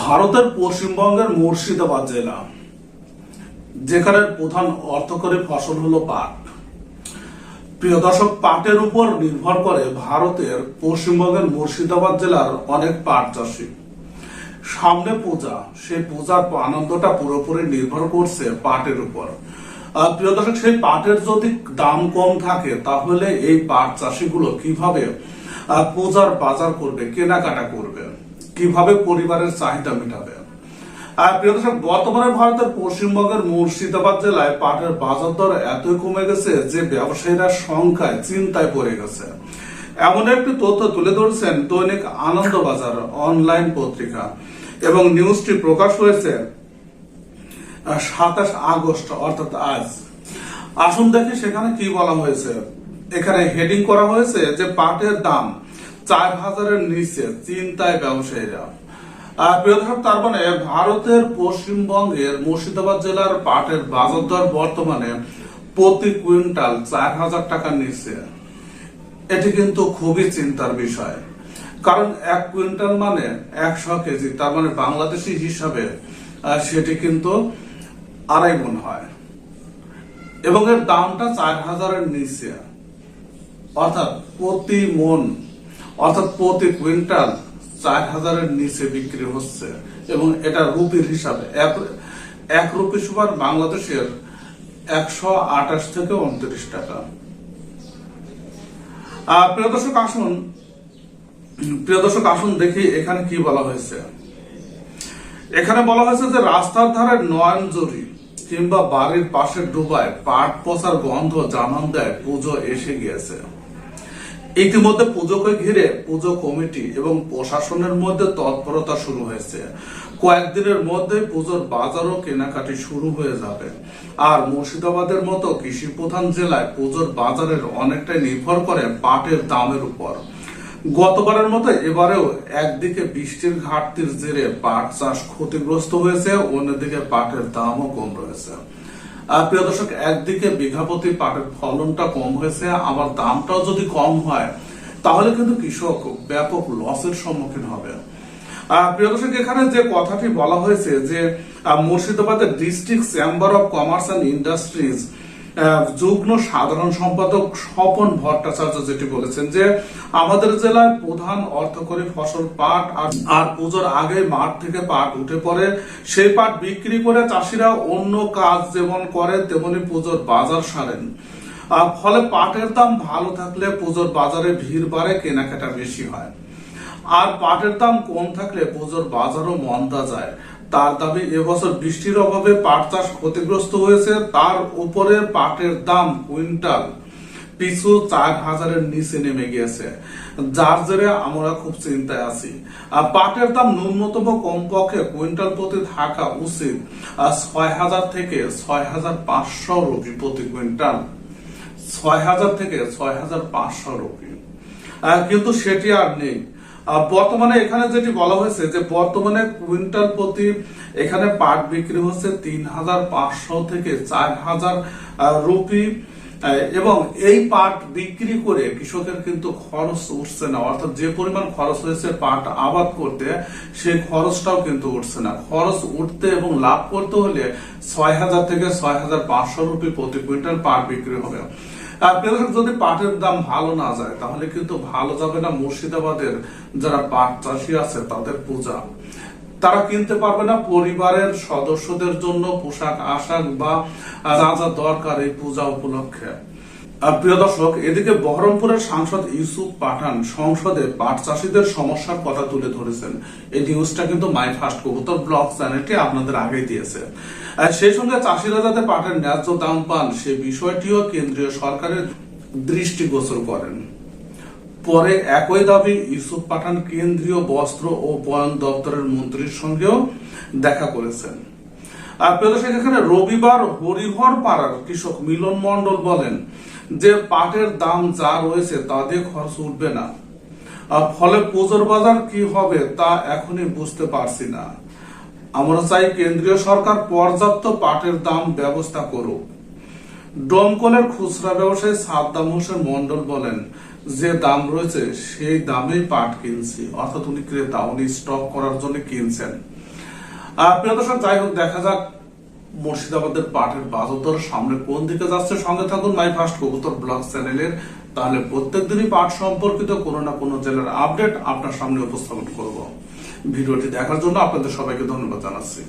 ভারতের পশ্চিমবঙ্গের মুর্শিদাবাদ জেলা, যেখানে প্রধান অর্থকরী ফসল হলো পাট। প্রিয় দর্শক, পাটের উপর নির্ভর করে ভারতের পশ্চিমবঙ্গের মুর্শিদাবাদ জেলার অনেক পাট চাষী। সামনে পূজা, সেই পূজার আনন্দটা পুরোপুরি নির্ভর করছে পাটের উপর। প্রিয় দর্শক, সেই পাটের যদি দাম কম থাকে, তাহলে এই পাট চাষিগুলো কীভাবে পূজার বাজার করবে, কেনাকাটা করবে? কীভাবে পরিবারের চাহিদা মেটাবে? বর্তমানে ভারতের পশ্চিমবঙ্গের মুর্শিদাবাদ জেলায় পাটের বাজার দর এতই কমে গেছে যে ব্যবসায়ীরা সংখ্যায় চিন্তায় পড়ে গেছে। এমন একটি তথ্য তুলে ধরছেন দৈনিক আনন্দ বাজার অনলাইন পত্রিকা এবং নিউজটি প্রকাশ হয়েছে সাতাশ আগস্ট, অর্থাৎ আজ। আসুন দেখি সেখানে কি বলা হয়েছে। এখানে হেডিং করা হয়েছে যে পাটের দাম চার হাজারের নিচে চিন্তায় ব্যবসায়ীরা। তার মানে ভারতের পশ্চিমবঙ্গের মুর্শিদাবাদ জেলার পাটের বাজার দর বর্তমানে প্রতি কুইন্টাল চার হাজার টাকার নিচে। এটি কিন্তু খুবই চিন্তার বিষয়। কারণ এক কুইন্টাল মানে একশো কেজি, তার মানে বাংলাদেশি হিসাবে সেটি কিন্তু আড়াই মন হয়। এবং এর দামটা চার হাজারের নিচে। অর্থাৎ প্রতি মন অর্থাৎ প্রতি কুইন্টাল চার হাজারের নিচে বিক্রি হচ্ছে। এবং এটা রুপির হিসাবে। এক- রুপি সমান বাংলাদেশের একশো আঠাশ থেকে উনত্রিশ টাকা। প্রিয় দর্শক, আসুন, প্রিয় দর্শক, আসুন দেখি এখানে কি বলা হয়েছে। এখানে বলা হয়েছে যে রাস্তার ধারে নয়নজরি কিংবা বাড়ির পাশে ডুবায় পাট পচার গন্ধ জানান দেয়, পুজো এসে গিয়েছে। ইতিমধ্যে পুজোকে ঘিরে পুজো কমিটি এবং প্রশাসনের মধ্যে তৎপরতা শুরু হয়েছে। কয়েকদিনের মধ্যে পুজোর বাজারও কেনাকাটি শুরু হয়ে যাবে। আর মুর্শিদাবাদের মতো কৃষি প্রধান জেলায় পুজোর বাজারের অনেকটাই নির্ভর করে পাটের দামের উপর। গতবারের মতো এবারেও একদিকে বৃষ্টির ঘাটতির জেরে পাট চাষ ক্ষতিগ্রস্ত হয়েছে, অন্যদিকে পাটের দামও কম রয়েছে। প্রিয় দর্শক, একদিকে বিঘাপতি পাটের ফলনটা কম হয়েছে, আবার দামটাও যদি কম হয়, তাহলে কিন্তু কৃষক ব্যাপক লসের সম্মুখীন হবে। প্রিয় দর্শক, এখানে যে কথাটি বলা হয়েছে যে মুর্শিদাবাদের district chamber of commerce and industries যুগ্ম সাধারণ সম্পাদক স্বপন ভট্টাচার্য যেটি বলেছেন যে, আমাদের জেলায় প্রধান অর্থকরী ফসল পাট আর পুজোর আগে মাঠ থেকে পাট উঠে পড়ে। সেই পাট বিক্রি করে চাষিরা অন্য কাজ যেমন করে, তেমনি পুজোর বাজার সারেন। ফলে পাটের দাম ভালো থাকলে পুজোর বাজারে ভিড় বাড়ে, কেনাকাটা বেশি হয়। আর পাটের দাম কম থাকলে পুজোর বাজারও মন্দা যায়। তার দাবি, এবছর বৃষ্টির অভাবে পাট চাষ ক্ষতিগ্রস্ত হয়েছে। তার উপরে পাটের দাম কুইন্টাল পিছু চার হাজারের নিচে নেমে গিয়েছে। যার জেরে আমরা খুব চিন্তায় আছি। পাটের দাম ন্যূনতম কমপক্ষে কুইন্টাল প্রতি থাকা উচিত ছয় হাজার থেকে ছয় হাজার পাঁচশো রুপি প্রতি কুইন্টাল। ছয় হাজার থেকে ছয় হাজার পাঁচশো রুপি। কিন্তু সেটি আর নেই। বর্তমানে এখানে যেটি বলা হয়েছে যে বর্তমানে কুইন্টাল প্রতি এখানে পাট বিক্রি হচ্ছে তিন হাজার পাঁচশো থেকে চার হাজার রুপি। এবং এই পাট বিক্রি করে কৃষকের কিন্তু খরচ উঠছে না। অর্থাৎ যে পরিমাণ খরচ হয়েছে পাট আবাদ করতে সেই খরচটাও কিন্তু উঠছে না। খরচ উঠতে এবং লাভ করতে হলে ছয় হাজার থেকে ছয় হাজার পাঁচশো রুপি প্রতি কুইন্টাল পাট বিক্রি হবে। আর যদি পাটের দাম ভালো না যায়, তাহলে কিন্তু ভালো যাবে না মুর্শিদাবাদের যারা পাট চাষি আছে, তাদের পূজা। তারা কিনতে পারবে না পরিবারের সদস্যদের জন্য পোশাক, আশাক বা যা যা দরকার এই পূজা উপলক্ষে। প্রিয় দর্শক এদিকে বহরমপুরের সাংসদ ইউসুফ পাঠান সংসদে পাট চাষীদের সমস্যার কথা তুলে ধরেছেন। এই নিউজটা কিন্তু মাই ফার্স্ট কবুতর ব্লগ চ্যানেলটি আপনাদের আগে দিয়েছে। সেই সঙ্গে চাষিরা যাতে পাটের ন্যায্য দাম পান সে বিষয়টিও কেন্দ্রীয় সরকারের দৃষ্টিগোচর করেন। পরে একই দাবি ইউসুফ পাঠান কেন্দ্রীয় বস্ত্র ও বয়ন দপ্তরের মন্ত্রীর সঙ্গেও দেখা করেছেন। প্রিয় দর্শক, এখানে রবিবার হরিহর পাড়ার কৃষক মিলন মন্ডল বলেন যে পাটের দাম যা রয়েছে তা দিয়ে খরচ উঠবে না। ফলে পুজোর বাজার কি হবে তা এখনই বুঝতে পারছি না। আমরা চাই কেন্দ্রীয় সরকার পর্যাপ্ত পাটের দাম ব্যবস্থা করুক। ডমকলের খুচরা ব্যবসায়ী সাদ্দাম হোসেন মন্ডল বলেন, যে দাম রয়েছে, সেই দামেই পাট কিনছি। অর্থাৎ উনি ক্রেতা, উনি স্টক করার জন্য কিনছেন। প্রিয় দর্শক, যাই হোক, দেখা যাক মুর্শিদাবাদের পাটের বাজার সামনে কোন দিকে যাচ্ছে সঙ্গে থাকুন মাই ফার্স্ট কবুতর ব্লগ চ্যানেলের। তাহলে প্রত্যেক দিনই পাট সম্পর্কিত কোনো না কোনো জেলার আপডেট আপনার সামনে উপস্থাপন করব। ভিডিওটি দেখার জন্য আপনাদের সবাইকে ধন্যবাদ জানাচ্ছি।